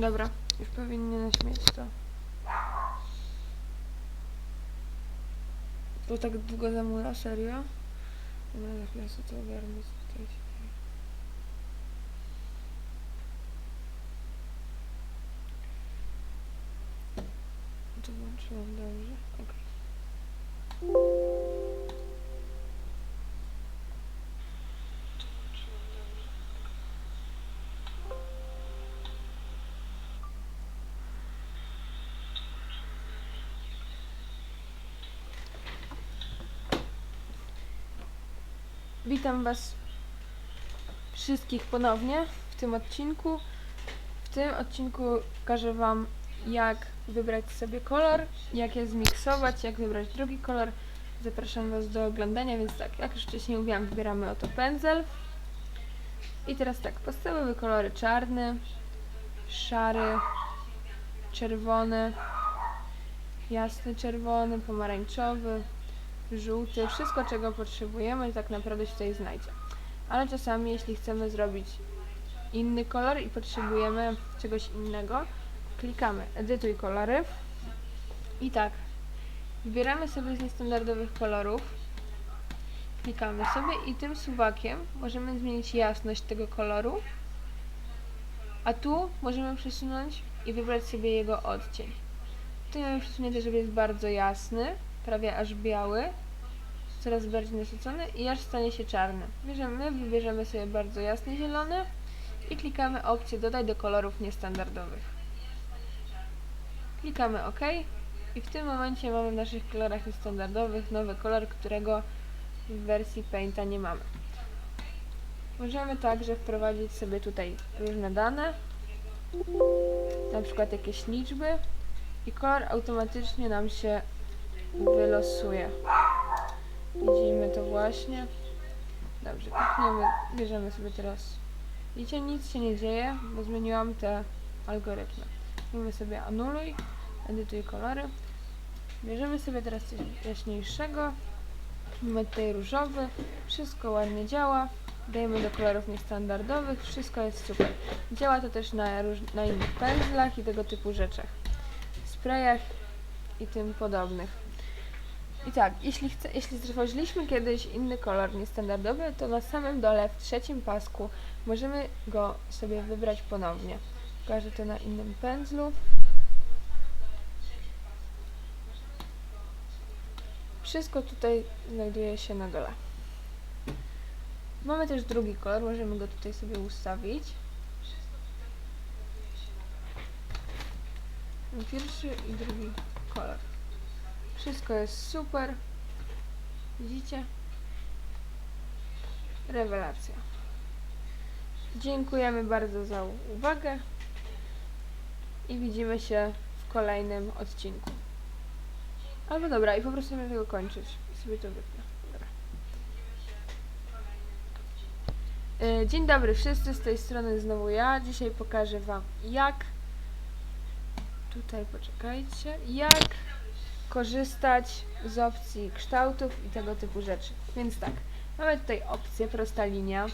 Dobra, już powinieneś mieć to. To tak długo zamula, serio? Dobra, za chwilę sobie to ogarnę, tutaj. To włączyłam dobrze, okej. Witam Was wszystkich ponownie w tym odcinku. W tym odcinku pokażę Wam, jak wybrać sobie kolor, jak je zmiksować, jak wybrać drugi kolor. Zapraszam Was do oglądania, więc tak, jak już wcześniej mówiłam, wybieramy oto pędzel. I teraz tak, podstawowe kolory czarny, szary, czerwony, jasny czerwony, pomarańczowy, żółty, wszystko czego potrzebujemy tak naprawdę się tutaj znajdzie. Ale czasami jeśli chcemy zrobić inny kolor i potrzebujemy czegoś innego, klikamy edytuj kolory i tak, wybieramy sobie z niestandardowych kolorów, klikamy sobie i tym suwakiem możemy zmienić jasność tego koloru, a tu możemy przesunąć i wybrać sobie jego odcień. Tu mamy przesunięte, żeby jest bardzo jasny, prawie aż biały, coraz bardziej nasycony i aż stanie się czarny. Bierzemy, wybierzemy sobie bardzo jasny zielony i klikamy opcję dodaj do kolorów niestandardowych. Klikamy OK i w tym momencie mamy w naszych kolorach niestandardowych nowy kolor, którego w wersji Painta nie mamy. Możemy także wprowadzić sobie tutaj różne dane, na przykład jakieś liczby i kolor automatycznie nam się wylosuje. Widzimy to właśnie. Dobrze, klikniemy, bierzemy sobie teraz. Widzicie, nic się nie dzieje, bo zmieniłam te algorytmy. Klikniemy sobie anuluj, edytuj kolory. Bierzemy sobie teraz coś jaśniejszego. Mamy tutaj różowy, wszystko ładnie działa. Dajemy do kolorów niestandardowych, wszystko jest super. Działa to też na, na innych pędzlach i tego typu rzeczach. Sprayach i tym podobnych. I tak, jeśli, chce, jeśli stworzyliśmy kiedyś inny kolor niestandardowy, to na samym dole w trzecim pasku możemy go sobie wybrać ponownie. Pokażę to na innym pędzlu. Wszystko tutaj znajduje się na dole. Mamy też drugi kolor, możemy go tutaj sobie ustawić. Pierwszy i drugi kolor. Wszystko jest super. Widzicie? Rewelacja. Dziękujemy bardzo za uwagę i widzimy się w kolejnym odcinku. Albo dobra, i po prostu będę tego kończyć. I sobie to wypnę. Dobra. E, Dzień dobry wszyscy, z tej strony znowu ja. Dzisiaj pokażę Wam jak tutaj poczekajcie, jak korzystać z opcji kształtów i tego typu rzeczy. Więc tak, mamy tutaj opcję prosta linia.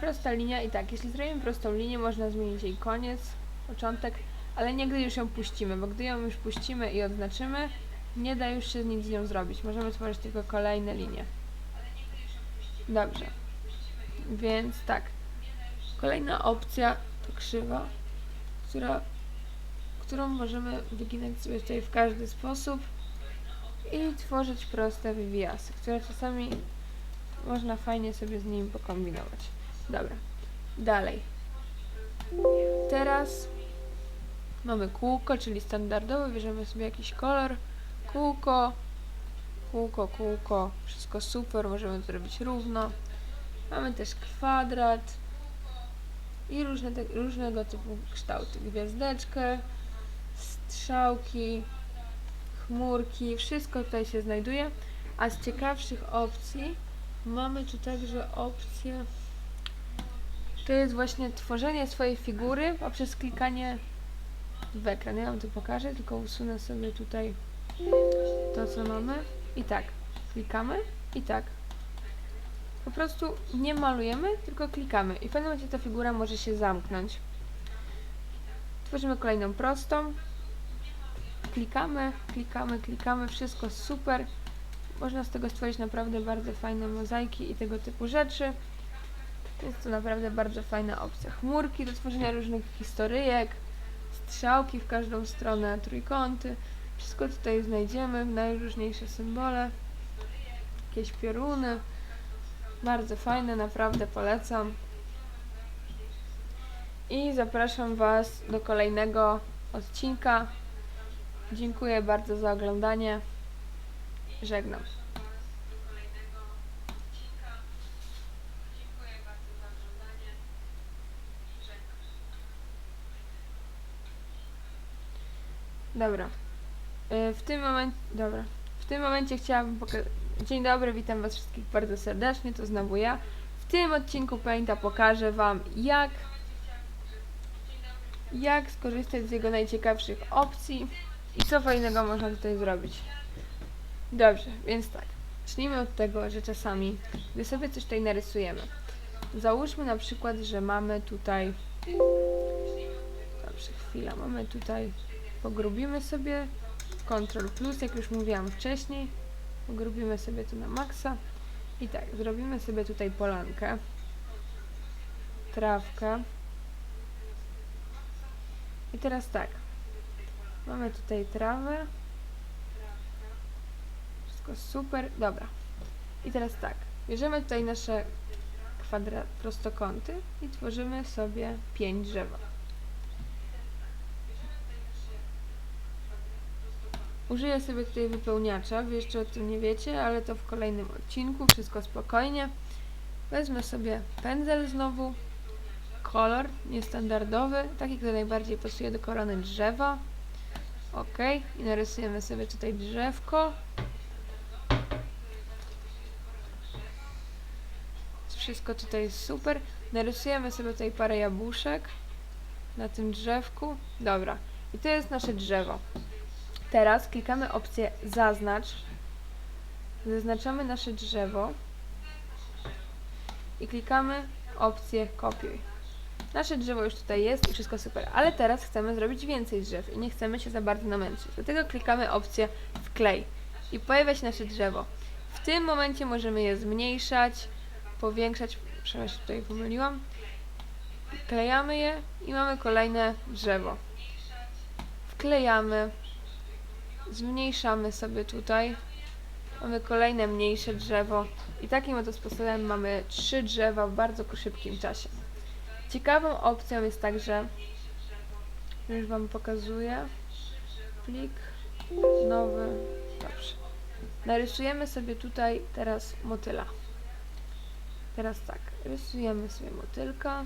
Prosta linia i tak, jeśli zrobimy prostą linię, można zmienić jej koniec, początek, ale nie gdy już ją puścimy, bo gdy ją już puścimy i odznaczymy, nie da już się nic z nią zrobić. Możemy tworzyć tylko kolejne linie. Dobrze. Więc tak. Kolejna opcja to krzywa, która którą możemy wyginać sobie tutaj w każdy sposób i tworzyć proste wywiasy, które czasami można fajnie sobie z nimi pokombinować. Dobra, dalej. Teraz mamy kółko, czyli standardowe, bierzemy sobie jakiś kolor, kółko, kółko, kółko, wszystko super, możemy to robić równo. Mamy też kwadrat i różne te, różnego typu kształty, gwiazdeczkę, strzałki, chmurki, wszystko tutaj się znajduje. A z ciekawszych opcji mamy tu także opcję, to jest właśnie tworzenie swojej figury poprzez klikanie w ekran. Ja wam to pokażę, tylko usunę sobie tutaj to, co mamy. I tak, klikamy i tak. Po prostu nie malujemy, tylko klikamy i w pewnym momencie ta figura może się zamknąć. Tworzymy kolejną prostą. Klikamy, klikamy, klikamy, wszystko super. Można z tego stworzyć naprawdę bardzo fajne mozaiki i tego typu rzeczy. Jest to naprawdę bardzo fajna opcja. Chmurki do tworzenia różnych historyjek, strzałki w każdą stronę, trójkąty. Wszystko tutaj znajdziemy, najróżniejsze symbole, jakieś pioruny. Bardzo fajne, naprawdę polecam. I zapraszam Was do kolejnego odcinka. Dziękuję bardzo za oglądanie. Żegnam. Dobra. Y, W tym momencie, dobra. W tym momencie chciałabym pokazać. Dzień dobry, witam Was wszystkich bardzo serdecznie, to znowu ja. W tym odcinku Painta pokażę Wam jak jak skorzystać z jego najciekawszych opcji i co fajnego można tutaj zrobić. Dobrze, więc tak. Zacznijmy od tego, że czasami, gdy sobie coś tutaj narysujemy, załóżmy na przykład, że mamy tutaj. Dobrze, chwila, mamy tutaj. Pogrubimy sobie Ctrl plus, jak już mówiłam wcześniej. Pogrubimy sobie to na maksa. I tak, zrobimy sobie tutaj polankę, trawkę. I teraz tak. Mamy tutaj trawę. Wszystko super. Dobra. I teraz tak. Bierzemy tutaj nasze kwadrat prostokąty i tworzymy sobie pięć drzewa. Użyję sobie tutaj wypełniacza. Wy jeszcze o tym nie wiecie, ale to w kolejnym odcinku. Wszystko spokojnie. Wezmę sobie pędzel znowu kolor niestandardowy, taki, który najbardziej pasuje do korony drzewa. Ok, i narysujemy sobie tutaj drzewko. Wszystko tutaj jest super. Narysujemy sobie tutaj parę jabłuszek na tym drzewku. Dobra, i to jest nasze drzewo. Teraz klikamy opcję zaznacz. Zaznaczamy nasze drzewo i klikamy opcję kopiuj. Nasze drzewo już tutaj jest i wszystko super, ale teraz chcemy zrobić więcej drzew i nie chcemy się za bardzo namęczyć. Dlatego klikamy opcję wklej i pojawia się nasze drzewo. W tym momencie możemy je zmniejszać, powiększać, przepraszam, tutaj pomyliłam. Klejamy je i mamy kolejne drzewo. Wklejamy, zmniejszamy sobie tutaj. Mamy kolejne mniejsze drzewo i takim oto sposobem mamy trzy drzewa w bardzo szybkim czasie. Ciekawą opcją jest także, już Wam pokazuję, plik, nowy, dobrze. Narysujemy sobie tutaj teraz motyla. Teraz tak, rysujemy sobie motylka,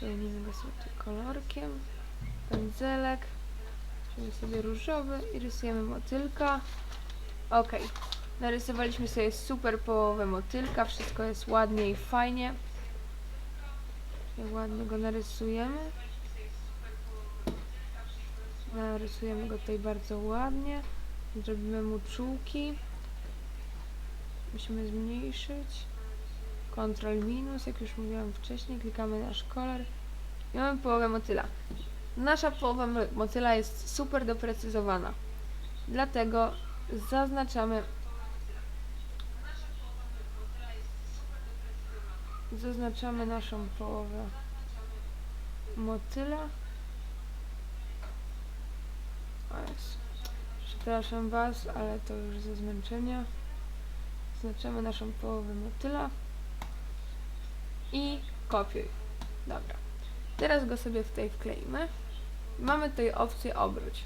pełnimy go sobie kolorkiem, pędzelek, rysujemy sobie różowy i rysujemy motylka. Ok, narysowaliśmy sobie super połowę motylka, wszystko jest ładnie i fajnie. Jak ładnie go narysujemy. Narysujemy go tutaj bardzo ładnie. Zrobimy mu czułki. Musimy zmniejszyć. Ctrl minus, jak już mówiłam wcześniej, klikamy nasz kolor i mamy połowę motyla. Nasza połowa mo- motyla jest super doprecyzowana. Dlatego zaznaczamy zaznaczamy naszą połowę motyla. O jest. Przepraszam Was, ale to już ze zmęczenia. Zaznaczamy naszą połowę motyla i kopiuj. Dobra. Teraz go sobie tutaj wkleimy. Mamy tutaj opcję obróć.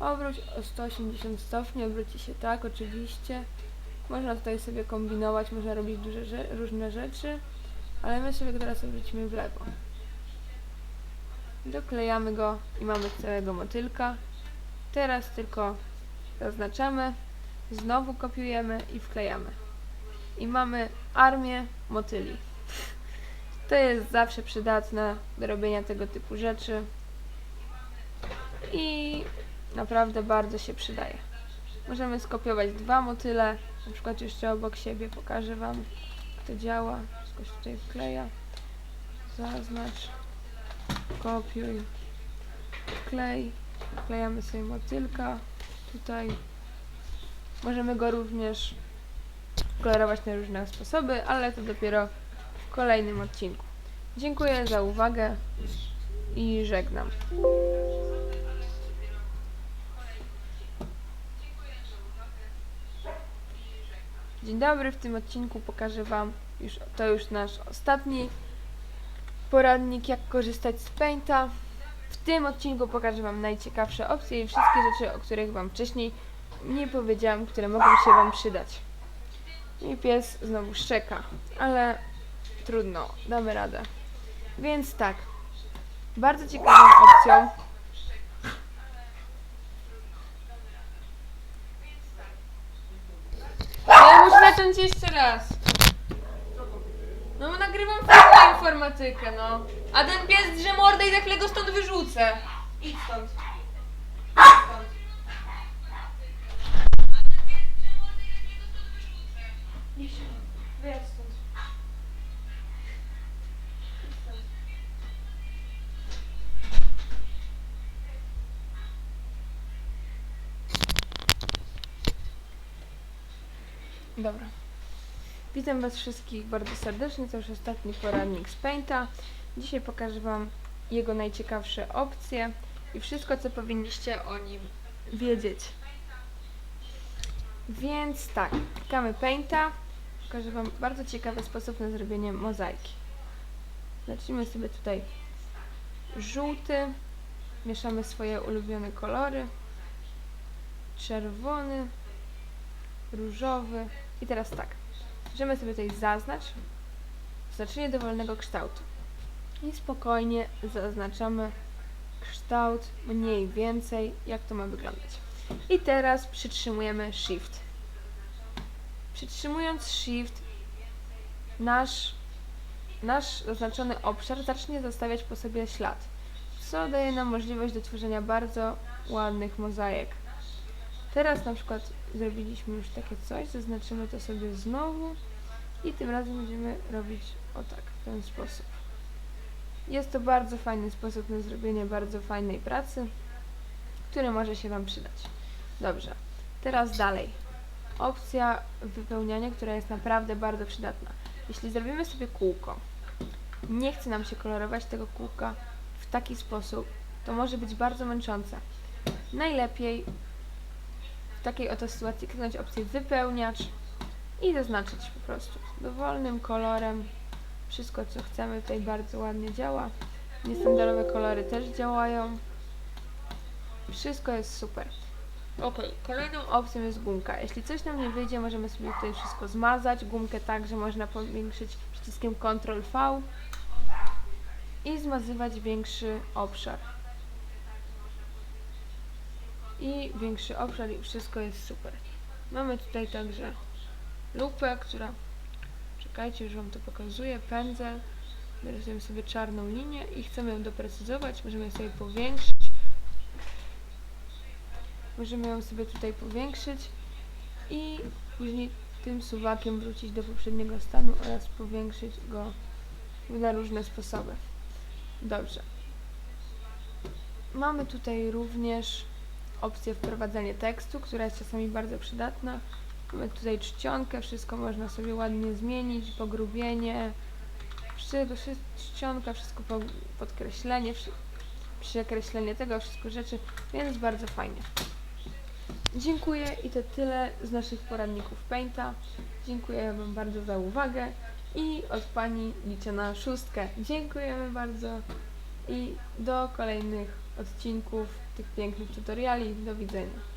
Obróć o 180 stopni, obróci się tak, oczywiście. Można tutaj sobie kombinować, można robić duże, różne rzeczy, ale my sobie teraz obrócimy w lewo. Doklejamy go i mamy całego motylka. Teraz tylko zaznaczamy, znowu kopiujemy i wklejamy. I mamy armię motyli. To jest zawsze przydatne do robienia tego typu rzeczy. I naprawdę bardzo się przydaje. Możemy skopiować dwa motyle, na przykład jeszcze obok siebie pokażę Wam, to działa. Wszystko się tutaj wkleja. Zaznacz, kopiuj klej, wklejamy sobie motylka tutaj. Możemy go również kolorować na różne sposoby, ale to dopiero w kolejnym odcinku. Dziękuję za uwagę i żegnam. Dzień dobry, w tym odcinku pokażę Wam, już, to już nasz ostatni poradnik, jak korzystać z Painta. W tym odcinku pokażę Wam najciekawsze opcje i wszystkie rzeczy, o których Wam wcześniej nie powiedziałam, które mogą się Wam przydać. I pies znowu szczeka, ale trudno, damy radę. Więc tak, bardzo ciekawą opcją Ale muszę zacząć jeszcze raz. No bo nagrywam na informatykę, no. A ten pies drze mordę i za chwilę go stąd wyrzucę. Idź stąd. Idź stąd. Idź. Wyjedź stąd. Idź Dobra. Witam Was wszystkich bardzo serdecznie. To już ostatni poradnik z Painta. Dzisiaj pokażę Wam jego najciekawsze opcje i wszystko, co powinniście o nim wiedzieć. Więc tak, klikamy Painta. Pokażę Wam bardzo ciekawy sposób na zrobienie mozaiki. Zacznijmy sobie tutaj żółty. Mieszamy swoje ulubione kolory. Czerwony, różowy. I teraz tak, możemy sobie tutaj zaznacz znaczenie dowolnego kształtu. I spokojnie zaznaczamy kształt mniej więcej, jak to ma wyglądać. I teraz przytrzymujemy Shift. Przytrzymując Shift, nasz, nasz zaznaczony obszar zacznie zostawiać po sobie ślad, co daje nam możliwość do tworzenia bardzo ładnych mozaik. Teraz na przykład zrobiliśmy już takie coś, zaznaczymy to sobie znowu i tym razem będziemy robić o tak, w ten sposób. Jest to bardzo fajny sposób na zrobienie bardzo fajnej pracy, który może się Wam przydać. Dobrze, teraz dalej. Opcja wypełniania, która jest naprawdę bardzo przydatna. Jeśli zrobimy sobie kółko, nie chce nam się kolorować tego kółka w taki sposób, to może być bardzo męczące. Najlepiej takiej oto sytuacji kliknąć opcję wypełniacz i zaznaczyć po prostu dowolnym kolorem wszystko co chcemy. Tutaj bardzo ładnie działa. Niestandardowe kolory też działają. Wszystko jest super. Ok, kolejną opcją jest gumka. Jeśli coś nam nie wyjdzie, możemy sobie tutaj wszystko zmazać. Gumkę także można powiększyć przyciskiem Ctrl V i zmazywać większy obszar i większy obszar i wszystko jest super. Mamy tutaj także lupę, która, czekajcie, już Wam to pokazuję, pędzel, narysujemy sobie czarną linię i chcemy ją doprecyzować, możemy sobie powiększyć, możemy ją sobie tutaj powiększyć i później tym suwakiem wrócić do poprzedniego stanu oraz powiększyć go na różne sposoby. Dobrze. Mamy tutaj również opcję wprowadzenie tekstu, która jest czasami bardzo przydatna. Mamy tutaj czcionkę, wszystko można sobie ładnie zmienić, pogrubienie, czcionka, wszystko po, podkreślenie, przekreślenie tego, wszystko rzeczy, więc bardzo fajnie. Dziękuję i to tyle z naszych poradników Painta. Dziękuję Wam bardzo za uwagę i od Pani liczę na szóstkę. Dziękujemy bardzo i do kolejnych odcinków tych pięknych tutoriali. Do widzenia.